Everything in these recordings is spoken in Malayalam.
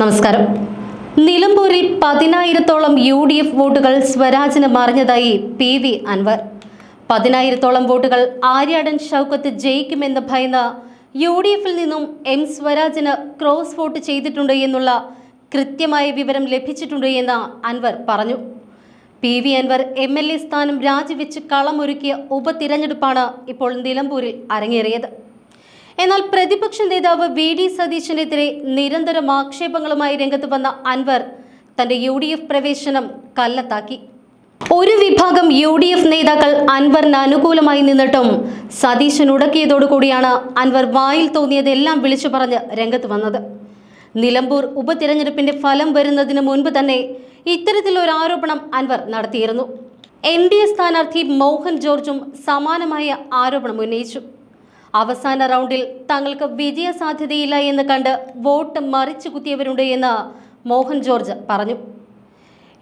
നമസ്കാരം. നിലമ്പൂരിൽ പതിനായിരത്തോളം യു ഡി എഫ് വോട്ടുകൾ സ്വരാജിന് മറിഞ്ഞതായി പി വി അൻവർ. പതിനായിരത്തോളം വോട്ടുകൾ ആര്യാടൻ ഷൗക്കത്ത് ജയിക്കുമെന്ന് ഭയന്ന് യു ഡി എഫിൽ നിന്നും എം സ്വരാജിന് ക്രോസ് വോട്ട് ചെയ്തിട്ടുണ്ട് എന്നുള്ള കൃത്യമായ വിവരം ലഭിച്ചിട്ടുണ്ട് എന്ന് അൻവർ പറഞ്ഞു. P V Anvar M L A സ്ഥാനം രാജിവെച്ച് കളമൊരുക്കിയ ഉപതിരഞ്ഞെടുപ്പാണ് ഇപ്പോൾ നിലമ്പൂരിൽ അരങ്ങേറിയത്. എന്നാൽ പ്രതിപക്ഷ നേതാവ് വി ഡി സതീശനെതിരെ നിരന്തരം ആക്ഷേപങ്ങളുമായി രംഗത്ത് വന്ന അൻവർ തന്റെ യു ഡി എഫ് പ്രവേശനം കല്ലത്താക്കി ഒരു വിഭാഗം യു ഡി എഫ് നേതാക്കൾ അൻവറിന് അനുകൂലമായി നിന്നിട്ടും സതീശൻ ഉടക്കിയതോടുകൂടിയാണ് അൻവർ വായിൽ തോന്നിയതെല്ലാം വിളിച്ചു പറഞ്ഞ് രംഗത്ത് വന്നത്. നിലമ്പൂർ ഉപതിരഞ്ഞെടുപ്പിന്റെ ഫലം വരുന്നതിന് മുൻപ് തന്നെ ഇത്തരത്തിലൊരു ആരോപണം അൻവർ നടത്തിയിരുന്നു. എൻ ഡി എ സ്ഥാനാർത്ഥി മോഹൻ ജോർജും സമാനമായ ആരോപണം ഉന്നയിച്ചു. അവസാന റൗണ്ടിൽ തങ്ങൾക്ക് വിജയ സാധ്യതയില്ല എന്ന് കണ്ട് വോട്ട് മറിച്ചു കുത്തിയവരുണ്ട് എന്ന് മോഹൻ ജോർജ് പറഞ്ഞു.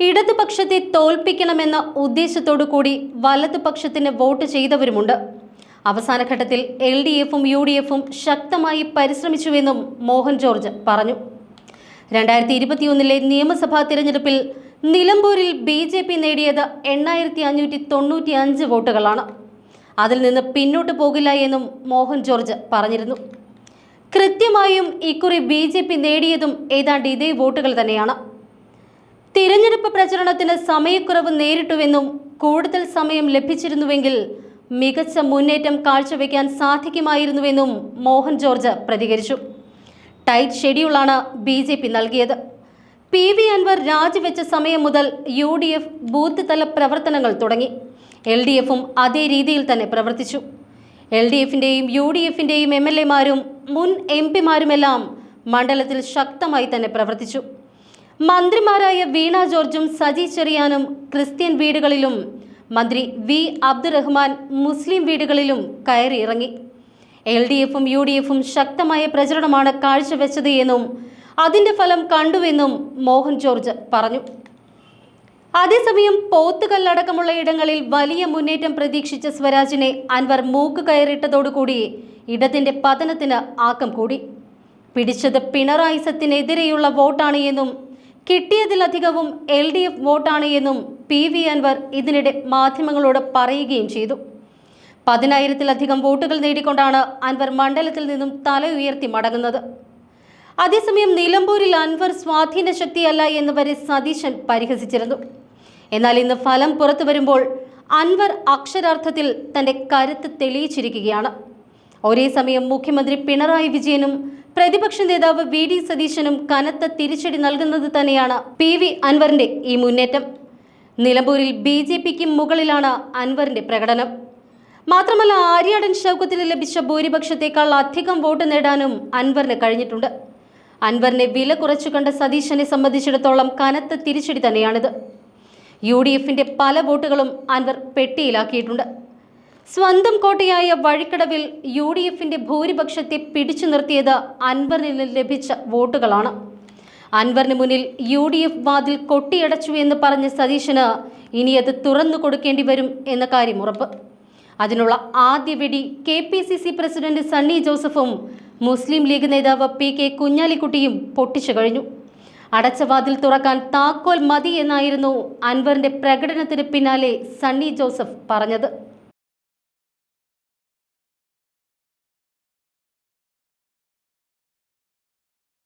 ഇടതുപക്ഷത്തെ തോൽപ്പിക്കണമെന്ന ഉദ്ദേശത്തോടു കൂടി വലതുപക്ഷത്തിന് വോട്ട് ചെയ്തവരുമുണ്ട്. അവസാനഘട്ടത്തിൽ എൽ ഡി എഫും യു ഡി എഫും ശക്തമായി പരിശ്രമിച്ചുവെന്നും മോഹൻ ജോർജ് പറഞ്ഞു. രണ്ടായിരത്തി ഇരുപത്തിയൊന്നിലെ നിയമസഭാ തിരഞ്ഞെടുപ്പിൽ നിലമ്പൂരിൽ ബി ജെ പി നേടിയത് എണ്ണായിരത്തി അഞ്ഞൂറ്റി തൊണ്ണൂറ്റി അഞ്ച് വോട്ടുകളാണ്. അതിൽ നിന്ന് പിന്നോട്ട് പോകില്ല എന്നും മോഹൻ ജോർജ് പറഞ്ഞിരുന്നു. കൃത്യമായും ഇക്കുറി ബി ജെ പി നേടിയതും ഏതാണ്ട് ഇതേ വോട്ടുകൾ തന്നെയാണ്. തിരഞ്ഞെടുപ്പ് പ്രചരണത്തിന് സമയക്കുറവ് നേരിട്ടുവെന്നും കൂടുതൽ സമയം ലഭിച്ചിരുന്നുവെങ്കിൽ മികച്ച മുന്നേറ്റം കാഴ്ചവെക്കാൻ സാധിക്കുമായിരുന്നുവെന്നും മോഹൻ ജോർജ് പ്രതികരിച്ചു. ടൈറ്റ് ഷെഡ്യൂളാണ് ബി ജെ പി നൽകിയത്. പി വി അൻവർ രാജിവെച്ച സമയം മുതൽ യു ഡി എഫ് ബൂത്ത് തല പ്രവർത്തനങ്ങൾ തുടങ്ങി. എൽ ഡി എഫും അതേ രീതിയിൽ തന്നെ പ്രവർത്തിച്ചു. എൽ ഡി എഫിന്റെയും യു ഡി എഫിന്റെയും എം എൽ എമാരും മുൻ എം പിമാരുമെല്ലാം മണ്ഡലത്തിൽ ശക്തമായി തന്നെ പ്രവർത്തിച്ചു. മന്ത്രിമാരായ വീണ ജോർജും സജി ചെറിയാനും ക്രിസ്ത്യൻ വീടുകളിലും മന്ത്രി വി അബ്ദുറഹ്മാൻ മുസ്ലിം വീടുകളിലും കയറിയിറങ്ങി. എൽ ഡി എഫും യു ഡി എഫും ശക്തമായ പ്രചരണമാണ് കാഴ്ചവെച്ചത് എന്നും അതിന്റെ ഫലം കണ്ടുവെന്നും മോഹൻ ജോർജ് പറഞ്ഞു. അതേസമയം പോത്തുകല്ലടക്കമുള്ള ഇടങ്ങളിൽ വലിയ മുന്നേറ്റം പ്രതീക്ഷിച്ച സ്വരാജിനെ അൻവർ മൂക്ക് കയറിട്ടതോടുകൂടി ഇടത്തിന്റെ പതനത്തിന് ആക്കം കൂടി. പിടിച്ചത് പിണറായി സത്തിനെതിരെയുള്ള വോട്ടാണ് എന്നും കിട്ടിയതിലധികവും എൽ ഡി എഫ് വോട്ടാണ് എന്നും പി വി അൻവർ ഇതിനിടെ മാധ്യമങ്ങളോട് പറയുകയും ചെയ്തു. പതിനായിരത്തിലധികം വോട്ടുകൾ നേടിക്കൊണ്ടാണ് അൻവർ മണ്ഡലത്തിൽ നിന്നും തല ഉയർത്തി മടങ്ങുന്നത്. അതേസമയം നിലമ്പൂരിൽ അൻവർ സ്വാധീന ശക്തിയല്ല എന്ന് വരെ സതീശൻ പരിഹസിച്ചിരുന്നു. എന്നാൽ ഇന്ന് ഫലം പുറത്തു വരുമ്പോൾ അൻവർ അക്ഷരാർത്ഥത്തിൽ തന്റെ കരുത്ത് തെളിയിച്ചിരിക്കുകയാണ്. ഒരേ സമയം മുഖ്യമന്ത്രി പിണറായി വിജയനും പ്രതിപക്ഷ നേതാവ് വി ഡി സതീശനും കനത്ത തിരിച്ചടി നൽകുന്നത് തന്നെയാണ് പി വി അൻവറിന്റെ ഈ മുന്നേറ്റം. നിലമ്പൂരിൽ ബി ജെ പിക്ക് മുകളിലാണ് അൻവറിന്റെ പ്രകടനം. മാത്രമല്ല ആര്യാടൻ ഷൗക്കത്തിന് ലഭിച്ച ഭൂരിപക്ഷത്തേക്കാൾ അധികം വോട്ട് നേടാനും അൻവറിന് കഴിഞ്ഞിട്ടുണ്ട്. അൻവറിനെ വില കുറച്ചു കണ്ട സതീശനെ സംബന്ധിച്ചിടത്തോളം കനത്ത തിരിച്ചടി തന്നെയാണിത്. യു ഡി എഫിന്റെ പല വോട്ടുകളും അൻവർ പെട്ടിയിലാക്കിയിട്ടുണ്ട്. സ്വന്തം കോട്ടയായ വഴിക്കടവിൽ യു ഡി എഫിന്റെ ഭൂരിപക്ഷത്തെ പിടിച്ചു നിർത്തിയത് അൻവറിന് ലഭിച്ച വോട്ടുകളാണ്. അൻവറിന് മുന്നിൽ യു ഡി എഫ് വാതിൽ കൊട്ടിയടച്ചു എന്ന് പറഞ്ഞ സതീശന് ഇനി അത് തുറന്നു കൊടുക്കേണ്ടി വരും എന്ന കാര്യം ഉറപ്പ്. അതിനുള്ള ആദ്യ വെടി K P C C president Sunny ജോസഫും മുസ്ലിം ലീഗ് നേതാവ് പി കെ കുഞ്ഞാലിക്കുട്ടിയും പൊട്ടിച്ചു കഴിഞ്ഞു. അടച്ച വാതിൽ തുറക്കാൻ താക്കോൽ മതി എന്നായിരുന്നു അൻവറിന്റെ പ്രകടനത്തിന് പിന്നാലെ സണ്ണി ജോസഫ് പറഞ്ഞത്.